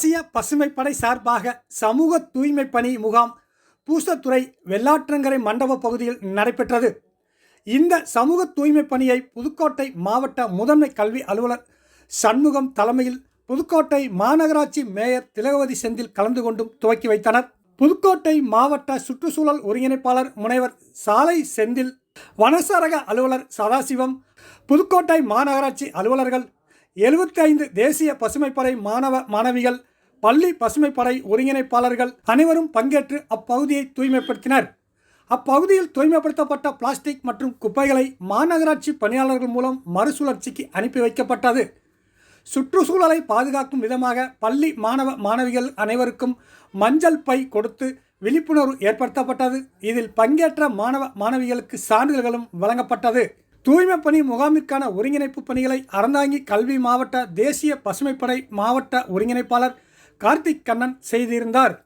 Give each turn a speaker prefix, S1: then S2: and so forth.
S1: தேசிய பசுமைப்படை சார்பாக சமூக தூய்மை பணி முகாம் பூசத்துறை வெள்ளாற்றங்கரை மண்டப பகுதியில் நடைபெற்றது. இந்த சமூக தூய்மை பணியை புதுக்கோட்டை மாவட்ட முதன்மை கல்வி அலுவலர் சண்முகம் தலைமையில் புதுக்கோட்டை மாநகராட்சி மேயர் திலகவதி செந்தில் கலந்து கொண்டும் துவக்கி வைத்தனர். புதுக்கோட்டை மாவட்ட சுற்றுச்சூழல் ஒருங்கிணைப்பாளர் முனைவர் சாலை செந்தில் வனசரக அலுவலர் சதாசிவம் புதுக்கோட்டை மாநகராட்சி அலுவலர்கள் 75 தேசிய பசுமைப்படை மாணவ மாணவிகள் பள்ளி பசுமைப்படை ஒருங்கிணைப்பாளர்கள் அனைவரும் பங்கேற்று அப்பகுதியை தூய்மைப்படுத்தினர். அப்பகுதியில் தூய்மைப்படுத்தப்பட்ட பிளாஸ்டிக் மற்றும் குப்பைகளை மாநகராட்சி பணியாளர்கள் மூலம் மறுசுழற்சிக்கு அனுப்பி வைக்கப்பட்டது. சுற்றுச்சூழலை பாதுகாக்கும் விதமாக பள்ளி மாணவ மாணவிகள் அனைவருக்கும் மஞ்சள் பை கொடுத்து விழிப்புணர்வு ஏற்படுத்தப்பட்டது. இதில் பங்கேற்ற மாணவ மாணவிகளுக்கு சான்றிதழ்களும் வழங்கப்பட்டது. தூய்மை பணி முகாமிற்கான ஒருங்கிணைப்பு பணிகளை அறந்தாங்கி கல்வி மாவட்ட தேசிய பசுமைப்படை மாவட்ட ஒருங்கிணைப்பாளர் கார்த்திக் கண்ணன் செய்திருந்தார்.